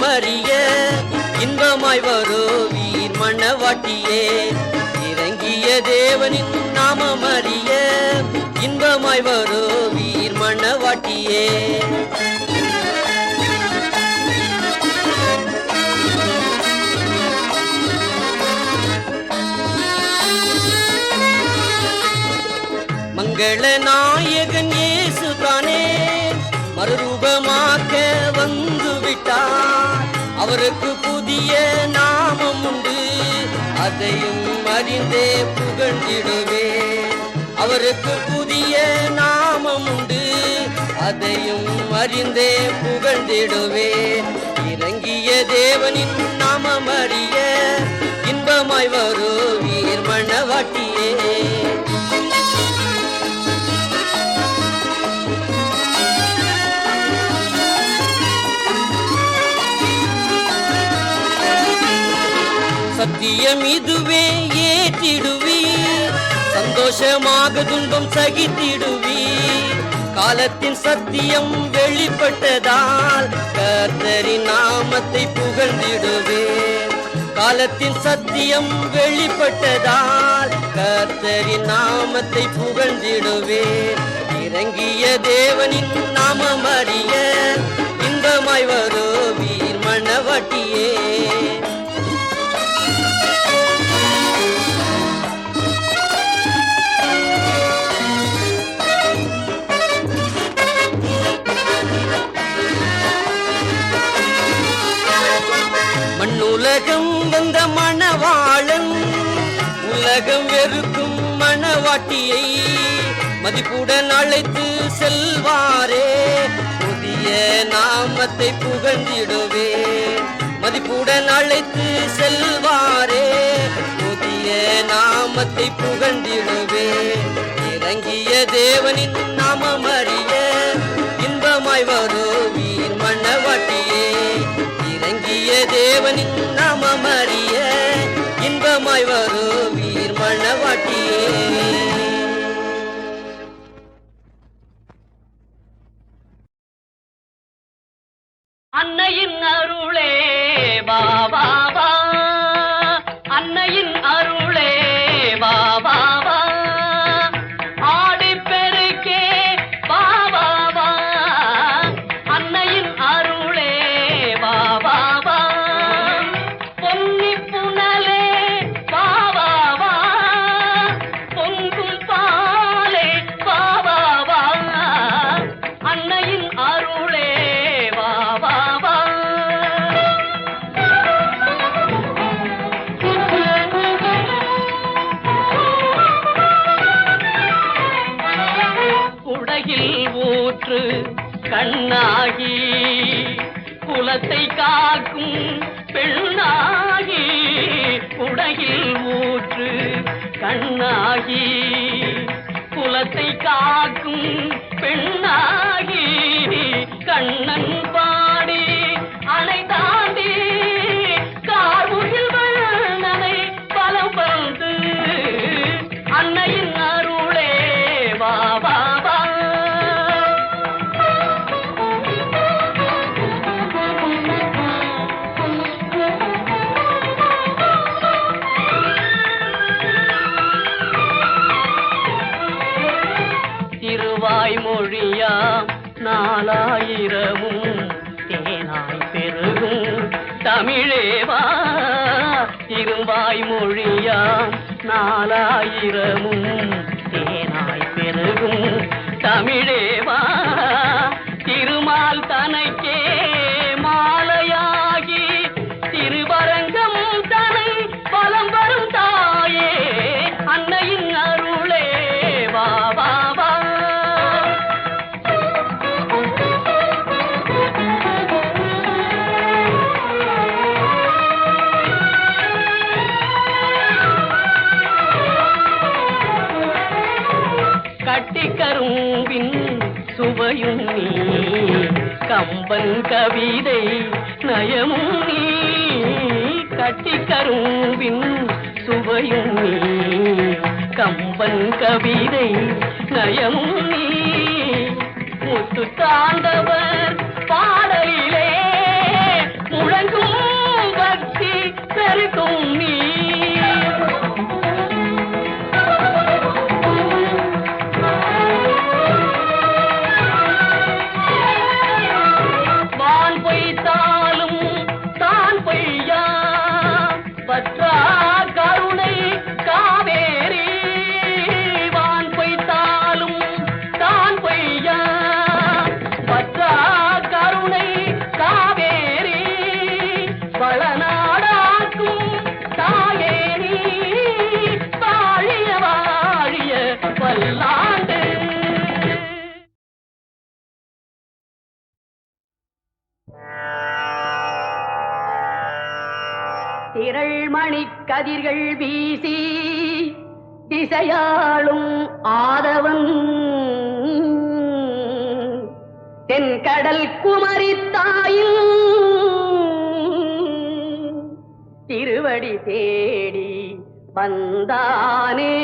மறிய அறிய இன்பமாய் வருவீர் மணவாட்டியே இறங்கிய தேவனின் நாமம் அறிய இன்பமாய் வருவீர் மணவாட்டியே மங்கள நாயகன் அவருக்கு புதிய நாமம் உண்டு. அதையும் அறிந்தே புகழ்ந்திடுவே. அவருக்கு புதிய நாமம் உண்டு. அதையும் அறிந்தே புகழ்ந்திடுவே. இறங்கிய தேவனின் நாமம் அறிய இன்பமாய் வருவீர் மணவாட்டியே சத்தியம் இதுவே ஏற்றிடுவி சந்தோஷமாக துன்பம் சகித்திடுவி காலத்தின் சத்தியம் வெளிப்பட்டதால் கர்த்தரின் நாமத்தை புகழ்ந்திடுவே காலத்தின் சத்தியம் வெளிப்பட்டதால் கர்த்தரின் நாமத்தை புகழ்ந்திடுவே இறங்கிய தேவனின் நாமம் அறிய இன்பமாய் வரோ வீர் மணவட்டியே உலகம் வந்த மணவாளன். உலகம் வெறுக்கும் மணவாட்டியை மதிப்புடன் அழைத்து செல்வாரே. புதிய நாமத்தை புகழ்ந்திடுவே. மதிப்புடன் அழைத்து செல்வாரே. புதிய நாமத்தை புகழ்ந்திடுவே. இறங்கிய தேவனின் நாமம் அறிய இன்பமாய் வருவீர் மணவாட்டியே. இறங்கிய தேவனின் நாமம் அறிய இன்பமாய் வருவீர் மணவாட்டியே அன்னையின் அருளே காக்கும் பெண்ணாகி உடையில் ஊற்று கண்ணாகி குலத்தை காக்கும் நாலாயிரமும் தேனாய் பெருகும் தமிழேவா கம்பன் கவிதை நயமும் நீ கட்டி கரும்பின் சுவையும் நீ. கம்பன் கவிதை நயமும் நீ முத்து தாண்டவர் மணிக்கதிர்கள் வீசி திசையாளும் ஆதவன் தென்கடல் குமரி தாயில் திருவடி தேடி வந்தானே.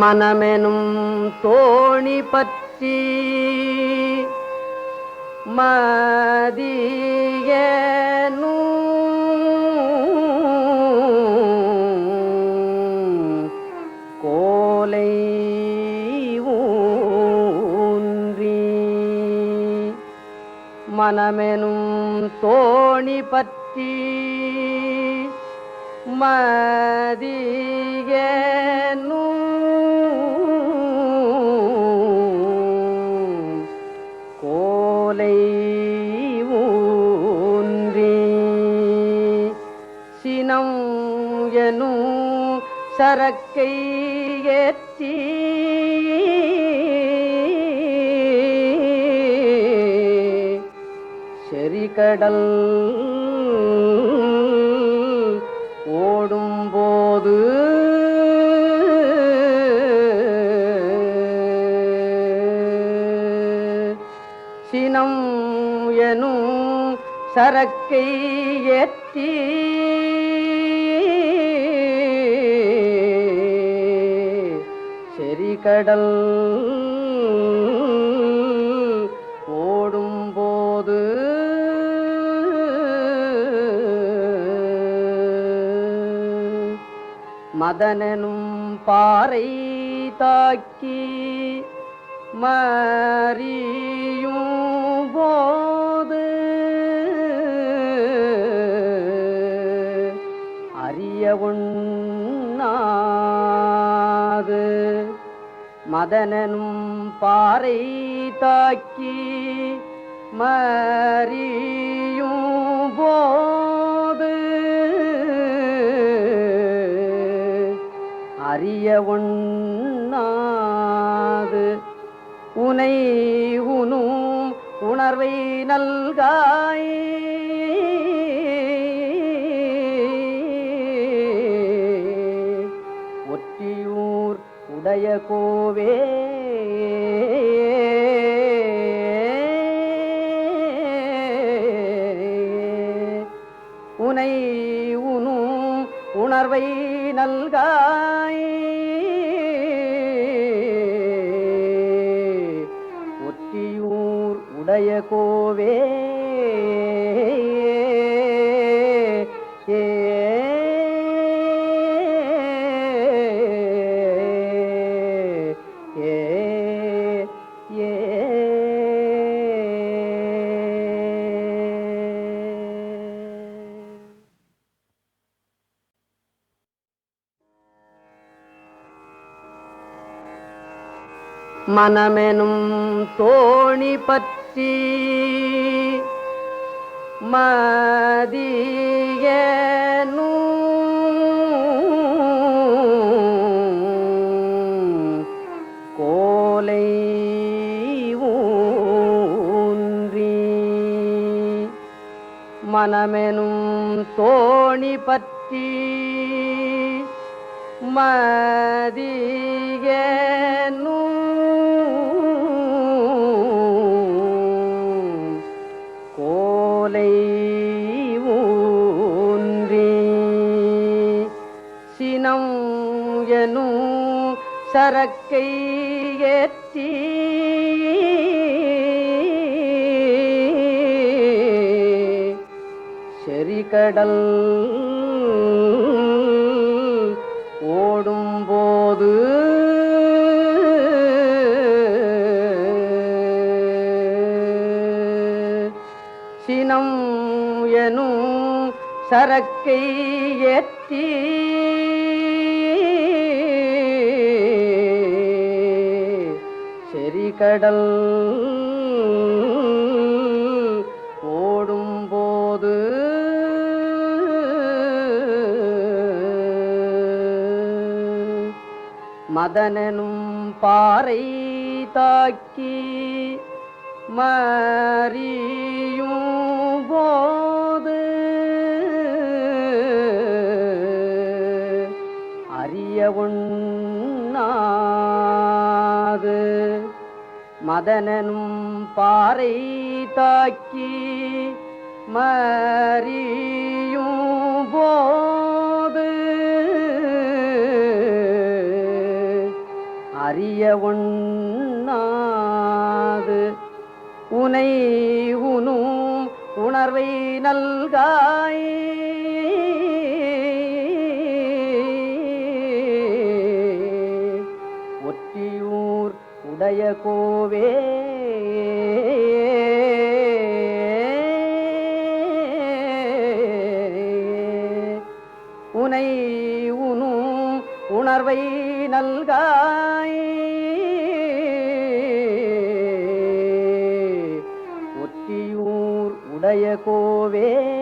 மனமெனும் தோணி பற்றி மதியனு. கோலை ஊன்றி மனமெனும் தோணி பற்றி மதியனு. சினம் எனும் சரக்கை ஏற்றி செறிகடல் ஓடும்போது சினம் எனும் சரக்கை ஏற்றி செறிகடல் ஓடும்போது மதனனும் பாறை தாக்கி மறியும் போது அறிய ஒன்று மதனனும் பாறை தாக்கி மறியும் போது அறிய ஒண்ணாது உனை உணும் உணர்வை நல்காயே கோவே. உனை உனும் உணர்வை நல்காய். ஒற்றியூர் உடைய கோவே. மனமெனும் தோணி பற்றி மதியனும் கோலை ஊன்றி மனமெனும் தோணி பற்றி மதியனு. கோலை ஊன்றி சினம் எனும் சரக்கை ஏற்றி செறிகடல் சரக்கை ஏற்றி செறிகடல் ஓடும்போது மதனனும் பாறை தாக்கி மறியும் போ அறிய உண்ணாது. மதனனும் பாறை தாக்கி மறியும் போது. அறிய ஒண்ணாது உனை உணும் உணர்வை நல்காயே. உடைய கோவே. உனை உணு உணர்வை நல்காய். ஒற்றியூர் உடைய கோவே.